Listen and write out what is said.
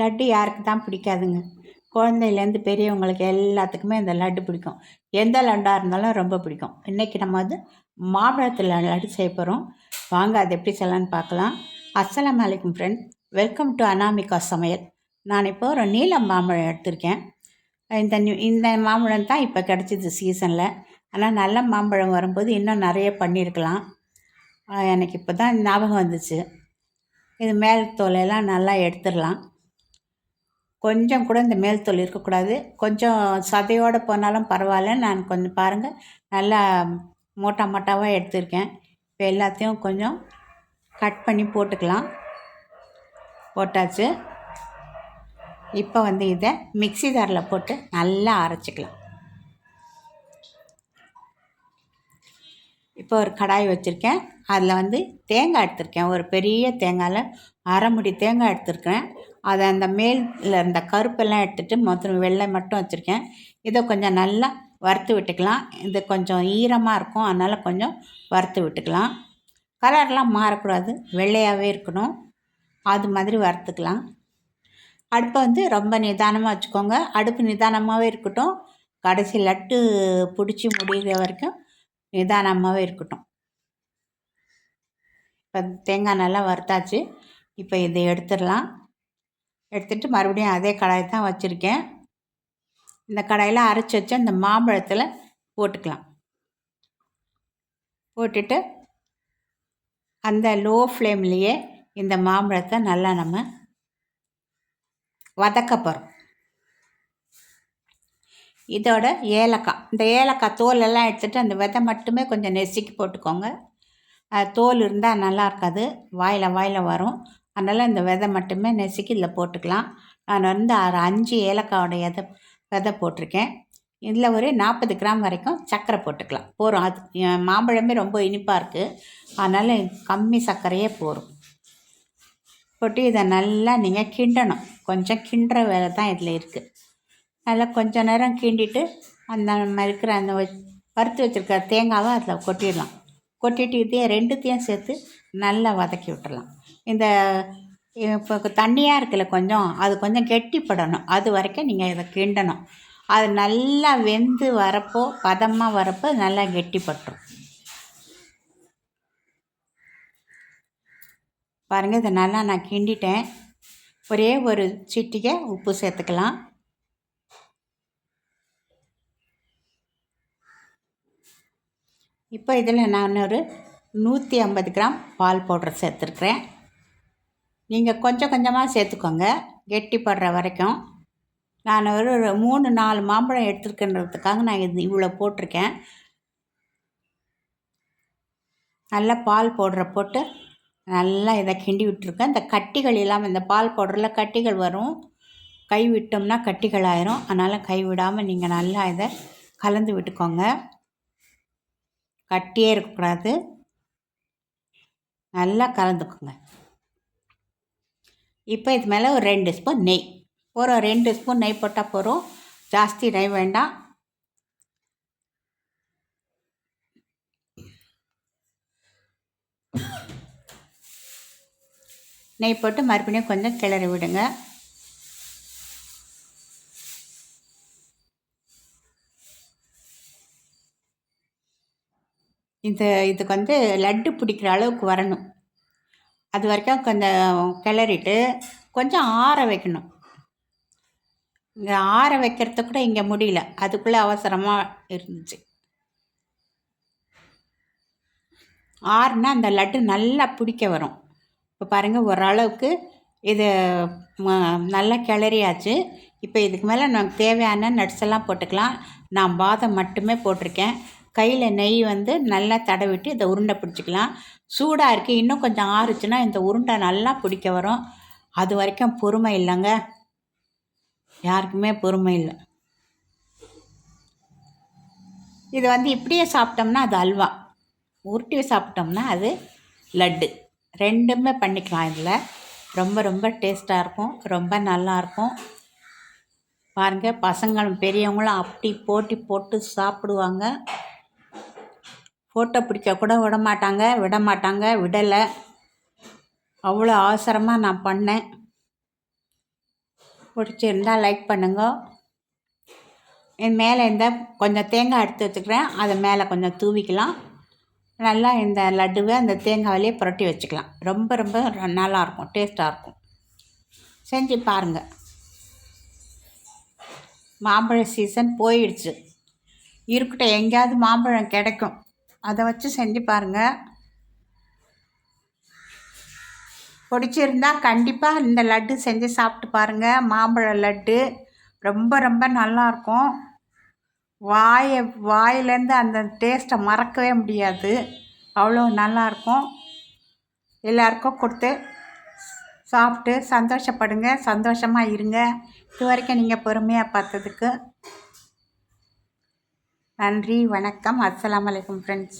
லட்டு யாருக்கு தான் பிடிக்காதுங்க. குழந்தையிலேருந்து பெரியவங்களுக்கு எல்லாத்துக்குமே இந்த லட்டு பிடிக்கும். எந்த லட்டாக இருந்தாலும் ரொம்ப பிடிக்கும். இன்றைக்கி நம்ம வந்து மாம்பழத்தில் லட்டு செய்ய போகிறோம் வாங்க அது எப்படி செய்யலான்னு பார்க்கலாம். அஸ்லாம் வலைக்கும் ஃப்ரெண்ட் வெல்கம் டு அனாமிகா சமையல். நான் இப்போ ஒரு நீலம் மாம்பழம் எடுத்திருக்கேன். இந்த நியூ இந்த மாம்பழம் தான் இப்போ கிடச்சிது சீசனில் ஆனால் நல்ல மாம்பழம் வரும்போது இன்னும் நிறைய பண்ணியிருக்கலாம். எனக்கு இப்போ தான் ஞாபகம் வந்துச்சு. இது மேல் தோலையெல்லாம் நல்லா எடுத்துடலாம். கொஞ்சம் கூட இந்த மேல் தோல் இருக்கக்கூடாது. கொஞ்சம் சதையோடு போனாலும் பரவாயில்ல. நான் கொஞ்சம் பாருங்கள் நல்லா மோட்டா மோட்டாவாக எடுத்திருக்கேன். இப்போ எல்லாத்தையும் கொஞ்சம் கட் பண்ணி போட்டுக்கலாம். போட்டாச்சு. இப்போ வந்து இதை மிக்ஸி ஜாரில் போட்டு நல்லா அரைச்சிக்கலாம். இப்போ ஒரு கடாய் வச்சுருக்கேன். அதில் வந்து தேங்காய் எடுத்திருக்கேன். ஒரு பெரிய தேங்காயில் அரை முடி தேங்காய் எடுத்திருக்கேன் அதை அந்த மேலில் இருந்த கருப்பெல்லாம் எடுத்துகிட்டு மொத்தம் வெள்ளை மட்டும் வச்சுருக்கேன். இதை கொஞ்சம் நல்லா வறுத்து விட்டுக்கலாம். இது கொஞ்சம் ஈரமாக இருக்கும். அதனால் கொஞ்சம் வறுத்து விட்டுக்கலாம். கலர்லாம் மாறக்கூடாது. வெள்ளையாகவே இருக்கணும். அது மாதிரி வறுத்துக்கலாம். அடுப்பை வந்து ரொம்ப நிதானமாக வச்சுக்கோங்க. அடுப்பு நிதானமாகவே இருக்கட்டும். கடைசி லட்டு பிடிச்சி முடிகிற வரைக்கும் நிதானமாகவே இருக்கட்டும். இப்போ தேங்காய் நல்லா வறுத்தாச்சு. இப்போ இதை எடுத்துடலாம். எடுத்துகிட்டு மறுபடியும் அதே கடாயை தான் வச்சுருக்கேன். இந்த கடாயில் அரைச்சி வச்ச இந்த மாம்பழத்தில் போட்டுக்கலாம். போட்டுட்டு அந்த லோ ஃப்ளேம்லேயே இந்த மாம்பழத்தை நல்லா நம்ம வதக்க போகிறோம் இதோட ஏலக்காய் இந்த ஏலக்காய் தோல் எல்லாம் எடுத்துகிட்டு அந்த விதை மட்டுமே கொஞ்சம் நெசுக்கி போட்டுக்கோங்க. தோல் இருந்தால் நல்லா இருக்காது வாயில் வாயில் வரும். அதனால் இந்த விதை மட்டுமே நெசுக்கி இதில் போட்டுக்கலாம். நான் வந்து ஒரு அஞ்சு ஏலக்காயோட எதை விதை போட்டிருக்கேன். இதில் ஒரு நாற்பது கிராம் வரைக்கும் சர்க்கரை போட்டுக்கலாம். போகிறோம் அது என் மாம்பழமே ரொம்ப இனிப்பாக இருக்குது அதனால் கம்மி சர்க்கரையே போகும் போட்டு இதை நல்லா நீங்கள் கிண்டணும். கொஞ்சம் கிண்டுற வேலை தான் இதில் இருக்குது நல்லா கொஞ்சம் நேரம் கிண்டிட்டு அந்த நம்ம இருக்கிற அந்த வ- வறுத்து வச்சுருக்க தேங்காவை அதில் கொட்டிடலாம். கொட்டிட்டு இதையே ரெண்டுத்தையும் சேர்த்து நல்லா வதக்கி விட்டுறலாம். இந்த இப்போ தண்ணியாக இருக்குல்ல கொஞ்சம் அது கொஞ்சம் கெட்டிப்படணும் அது வரைக்கும் நீங்கள் இதை கிண்டணும். அது நல்லா வெந்து வரப்போ பதமாக வரப்போ நல்லா கெட்டிப்பட்டுரும் பாருங்கள் இதை நல்லா நான் கிண்டிட்டேன். ஒரே ஒரு சிட்டிகை உப்பு சேர்த்துக்கலாம். இப்போ இதில் நான் ஒரு நூற்றி ஐம்பது கிராம் பால் பவுடர் சேர்த்துருக்குறேன். நீங்கள் கொஞ்சம் கொஞ்சமாக சேர்த்துக்கோங்க. கெட்டிப்படுற வரைக்கும். நான் ஒரு மூணு நாலு மாம்பழம் எடுத்துருக்கேன்றதுக்காக நான் இது இவ்வளோ போட்டிருக்கேன். நல்லா பால் பவுடரை போட்டு நல்லா இதை கிண்டி விட்டுருக்கேன். இந்த கட்டிகள் இல்லாமல் இந்த பால் பவுடரில் கட்டிகள் வரும். கை விட்டோம்னா கட்டிகள் ஆயிரும். அதனால் கை விடாமல் நீங்கள் நல்லா இதை கலந்து விட்டுக்கோங்க. கட்டியே இருக்கக்கூடாது. நல்லா கலந்துக்குங்க. இப்போ இது மேலே ஒரு ரெண்டு ஸ்பூன் நெய். போகிறோம் ரெண்டு ஸ்பூன் நெய் போட்டால் போகிறோம் ஜாஸ்தி நெய் வேண்டாம். நெய் போட்டு மறுபடியும் கொஞ்சம் கிளறி விடுங்க. இது இதுக்கு வந்து லட்டு பிடிக்கிற அளவுக்கு வரணும். அது வரைக்கும் கொஞ்சம் கிளறிட்டு கொஞ்சம் ஆற வைக்கணும். இங்கே ஆற வைக்கிறது கூட இங்கே முடியல. அதுக்குள்ளே அவசரமாக இருந்துச்சு. ஆறுனா அந்த லட்டு நல்லா பிடிக்க வரும். இப்போ பாருங்கள் ஓரளவுக்கு இது நல்லா கிளறியாச்சு. இப்போ இதுக்கு மேலே நமக்கு தேவையான நட்ஸ் எல்லாம் போட்டுக்கலாம். நான் பாதம் மட்டுமே போட்டிருக்கேன். கையில் நெய் வந்து நல்லா தடவிட்டு இதை உருண்டை பிடிச்சிக்கலாம். சூடாக இருக்குது இன்னும் கொஞ்சம் ஆறுச்சுன்னா இந்த உருண்டை நல்லா பிடிக்க வரும். அது வரைக்கும் பொறுமை இல்லைங்க. யாருக்குமே பொறுமை இல்லை. இது வந்து இப்படியே சாப்பிட்டோம்னா அது அல்வா. உருட்டி சாப்பிட்டோம்னா அது லட்டு. ரெண்டுமே பண்ணிக்கலாம் இதில். ரொம்ப ரொம்ப டேஸ்ட்டாக இருக்கும். ரொம்ப நல்லாயிருக்கும் பாருங்கள் பசங்களும் பெரியவங்களும் அப்படி போட்டி போட்டு சாப்பிடுவாங்க. ஃபோட்டோ பிடிக்க கூட விட மாட்டாங்க விட மாட்டாங்க விடலை. அவ்வளோ அவசரமாக நான் பண்ணேன். பிடிச்சிருந்தா லைக் பண்ணுங்க. என் மேலே இந்த கொஞ்சம் தேங்காய் எடுத்து வச்சுக்கிறேன். அதை மேலே கொஞ்சம் தூவிக்கலாம். நல்லா இந்த லட்டுவை அந்த தேங்காயிலே புரட்டி வச்சுக்கலாம். ரொம்ப ரொம்ப நல்லாயிருக்கும் டேஸ்ட்டாக இருக்கும். செஞ்சு பாருங்கள் மாம்பழ சீசன் போயிடுச்சு. இருக்கட்டும் எங்கேயாவது மாம்பழம் கிடைக்கும். அதை வச்சு செஞ்சு பாருங்கள் பிடிச்சிருந்தா கண்டிப்பாக இந்த லட்டு செஞ்சு சாப்பிட்டு பாருங்கள் மாம்பழ லட்டு ரொம்ப ரொம்ப நல்லாயிருக்கும் வாயை வாயிலேருந்து அந்த டேஸ்ட்டை மறக்கவே முடியாது. அவ்வளோ நல்லாயிருக்கும் எல்லாருக்கும் கொடுத்து சாப்பிட்டு சந்தோஷப்படுங்க. சந்தோஷமாக இருங்க. இது வரைக்கும் நீங்கள் பொறுமையாக பார்த்ததுக்கு நன்றி வணக்கம். அஸ்லாம் வலைக்கம் ஃப்ரெண்ட்ஸ்